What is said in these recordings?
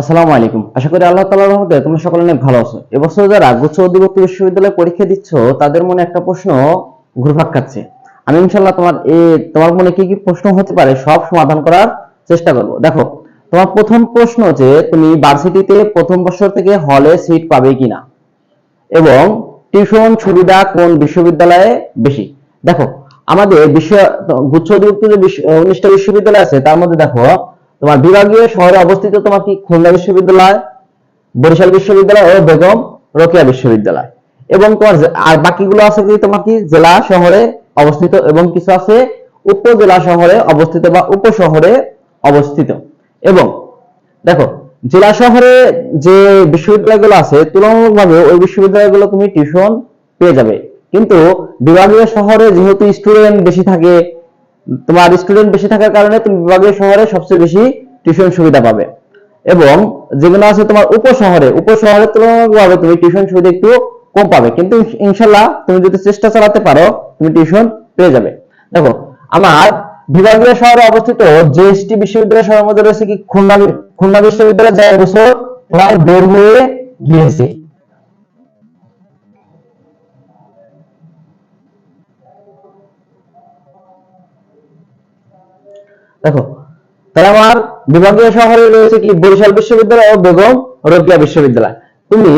আসসালামু আলাইকুম। আশা করি আল্লাহ তাআলার রহমতে তোমরা সকলে অনেক ভালো আছো। এবছর যারা গুচ্ছ অধিভুক্ত বিশ্ববিদ্যালয়ে পরীক্ষা দিচ্ছ, তাদের মনে একটা প্রশ্ন ঘুরপাক খাচ্ছে। আমি ইনশাল্লাহ তোমার এই তোমার মনে কি কি প্রশ্ন হতে পারে সব সমাধান করার চেষ্টা করব। দেখো, তোমার প্রথম প্রশ্ন যে তুমি ভার্সিটিতে প্রথম বছর থেকে হলে সিট পাবে কিনা? এবং টিউশন সুবিধা কোন বিশ্ববিদ্যালয়ে বেশি? দেখো, আমাদের বিশ্ব গুচ্ছ অধিভুক্ত উনিশটা বিশ্ববিদ্যালয় আছে, তার মধ্যে দেখো তোমার বিভাগীয় শহরে অবস্থিত তোমার কি খুলনা বিশ্ববিদ্যালয়, বরিশাল বিশ্ববিদ্যালয় ও বেগম রোকেয়া বিশ্ববিদ্যালয়? এবং তোমার আর বাকিগুলো আছে কি তোমার কি জেলা শহরে অবস্থিত এবং কিছু আছে উপজেলা শহরে অবস্থিত বা উপশহরে অবস্থিত? এবং দেখো, জেলা শহরে যে বিশ্ববিদ্যালয়গুলো আছে, তুলনামূলকভাবে ওই বিশ্ববিদ্যালয়গুলো তুমি টিউশন পেয়ে যাবে। কিন্তু বিভাগীয় শহরে যেহেতু স্টুডেন্ট বেশি থাকে তোমার স্টুডেন্ট বেশি থাকার কারণে তুমি বিভাগীয় শহরে সবচেয়ে বেশি টিউশন সুবিধা পাবে। এবং যেগুলো আছে তোমার উপশহরে উপশহরে তুলনামূলকভাবে তুমি টিউশন সুবিধা একটু কম পাবে। কিন্তু ইনশাল্লাহ তুমি যদি চেষ্টা চালাতে পারো, তুমি টিউশন পেয়ে যাবে। দেখো, আমার বিভাগীয় শহরে অবস্থিত জেএসটি বিশ্ববিদ্যালয় শহরের মধ্যে রয়েছে কি? খুলনা খুলনা বিশ্ববিদ্যালয় যা এবছর প্রায় বের হয়ে গিয়েছে। দেখো, তাহলে আমার বিভাগীয় শহরে রয়েছে কি? বরিশাল বিশ্ববিদ্যালয় ও বেগম রোকেয়া বিশ্ববিদ্যালয়। তুমি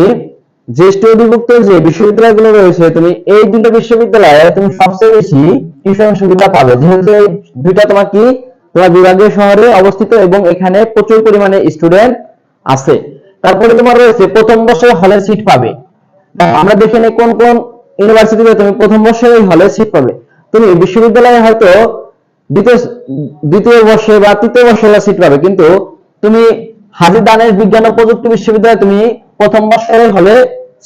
জ্যেষ্ঠ অধিভুক্ত যে বিশ্ববিদ্যালয়গুলো রয়েছে, তুমি এই দুটো বিশ্ববিদ্যালয়ে তুমি সবচেয়ে বেশি টিউশন সুবিধা পাবে। যেহেতু এই দুইটা তোমার কি? তোমার বিভাগীয় শহরে অবস্থিত এবং এখানে প্রচুর পরিমাণে স্টুডেন্ট আছে। তারপরে তোমার রয়েছে, প্রথম বর্ষে হলে সিট পাবে। আমরা দেখে নেই কোন কোন ইউনিভার্সিটিতে তুমি প্রথম বর্ষে হলে সিট পাবে। তুমি বিশ্ববিদ্যালয়ে হয়তো দ্বিতীয় বর্ষে বা তৃতীয় বর্ষে সিট পাবে। কিন্তু তুমি হাজি দানের বিজ্ঞান ও প্রযুক্তি বিশ্ববিদ্যালয়ে তুমি প্রথম বর্ষে হলে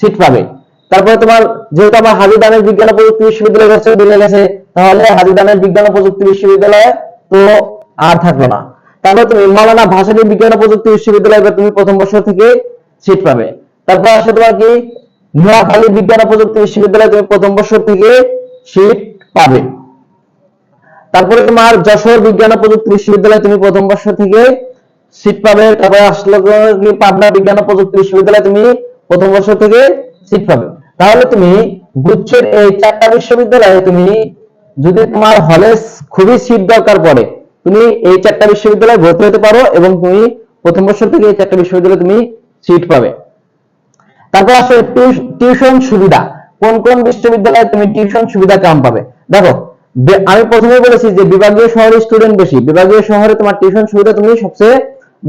সিট পাবে। তারপরে তোমার যেহেতু আমার হাজি দানের বিজ্ঞান ও প্রযুক্তি বিশ্ববিদ্যালয় গেছে দিলে গেছে, তাহলে হাজি দানের বিজ্ঞান ও প্রযুক্তি বিশ্ববিদ্যালয়ে তো আর থাকল না। তারপরে তুমি মাওলানা ভাসানী বিজ্ঞান ও প্রযুক্তি বিশ্ববিদ্যালয়ে তুমি প্রথম বর্ষ থেকে সিট পাবে। তারপর আসে তোমার কি? নোয়াখালী বিজ্ঞান ও প্রযুক্তি বিশ্ববিদ্যালয়ে তুমি প্রথম বর্ষ থেকে সিট পাবে। তারপরে তোমার যশোর বিজ্ঞান ও প্রযুক্তি বিশ্ববিদ্যালয়ে তুমি প্রথম বর্ষ থেকে সিট পাবে, তারপরে আসলো পাবনা বিজ্ঞান ও প্রযুক্তি বিশ্ববিদ্যালয়ে তুমি প্রথম বর্ষ থেকে সিট পাবে। তাহলে তুমি গুচ্ছের এই চারটা বিশ্ববিদ্যালয়ে তুমি যদি তোমার হলে খুবই সিট দরকার পড়ে, তুমি এই চারটা বিশ্ববিদ্যালয়ে ভর্তি হতে পারো এবং তুমি প্রথম বর্ষ থেকে এই চারটা বিশ্ববিদ্যালয়ে তুমি সিট পাবে। তারপর আসলে টিউশন সুবিধা। কোন কোন বিশ্ববিদ্যালয়ে তুমি টিউশন সুবিধা কম পাবে? দেখো আমি প্রথমে বলেছি যে বিভাগীয় শহরে স্টুডেন্ট বেশি, বিভাগীয় শহরে তোমার টিউশন সুবিধা তুমি সবচেয়ে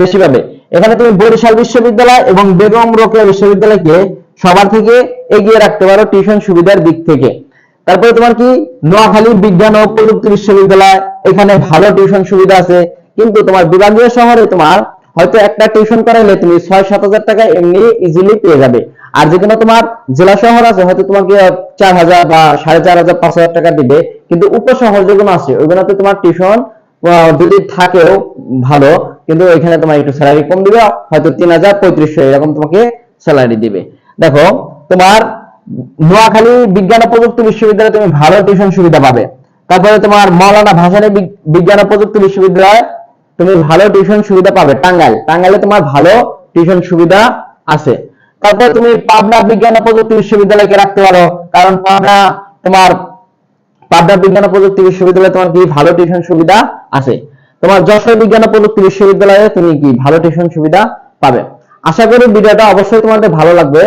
বেশি পাবে। এখানে তুমি বরিশাল বিশ্ববিদ্যালয় এবং বেগম রোকেয়া বিশ্ববিদ্যালয়কে সবার থেকে এগিয়ে রাখতে পারো টিউশন সুবিধার দিক থেকে। তারপরে তোমার কি? নোয়াখালী বিজ্ঞান ও প্রযুক্তি বিশ্ববিদ্যালয়, এখানে ভালো টিউশন সুবিধা আছে, কিন্তু তোমার বিভাগীয় শহরে তোমার হয়তো একটা টিউশন করাইলে তুমি ছয় সাত হাজার টাকা এমনি ইজিলি পেয়ে যাবে। আর যেখানে তোমার জেলা শহর আছে, হয়তো তোমাকে চার হাজার বা সাড়ে চার হাজার পাঁচ হাজার টাকা দিবে। কিন্তু উপশহর যেগুলো আছে, ওইগুলোতে তোমার টিউশন যদি থাকেও ভালো, কিন্তু এখানে তোমার একটু স্যালারি কম দিবে, হয়তো তিন হাজার পঁয়ত্রিশশো, এরকম তোমাকে স্যালারি দিবে। দেখো, তোমার নোয়াখালী বিজ্ঞান ও প্রযুক্তি বিশ্ববিদ্যালয়ে তুমি ভালো টিউশন সুবিধা পাবে। তারপরে তোমার মৌলানা ভাসানী বিজ্ঞান ও প্রযুক্তি বিশ্ববিদ্যালয় তুমি ভালো টিউশন সুবিধা পাবে, টাঙ্গাইল। টাঙ্গাইলে তোমার ভালো টিউশন সুবিধা আছে। তারপরে তুমি পাবনা বিজ্ঞান প্রযুক্তি বিশ্ববিদ্যালয়কে রাখতে পারো। কারণ পাবনা তোমার পাবনা বিজ্ঞান প্রযুক্তি বিশ্ববিদ্যালয়ে তোমার কি ভালো টিউশন সুবিধা আছে? তোমার যশোর বিজ্ঞান প্রযুক্তি বিশ্ববিদ্যালয়ে তুমি কি ভালো টিউশন সুবিধা পাবে? আশা করি ভিডিওটা অবশ্যই তোমাদের ভালো লাগবে।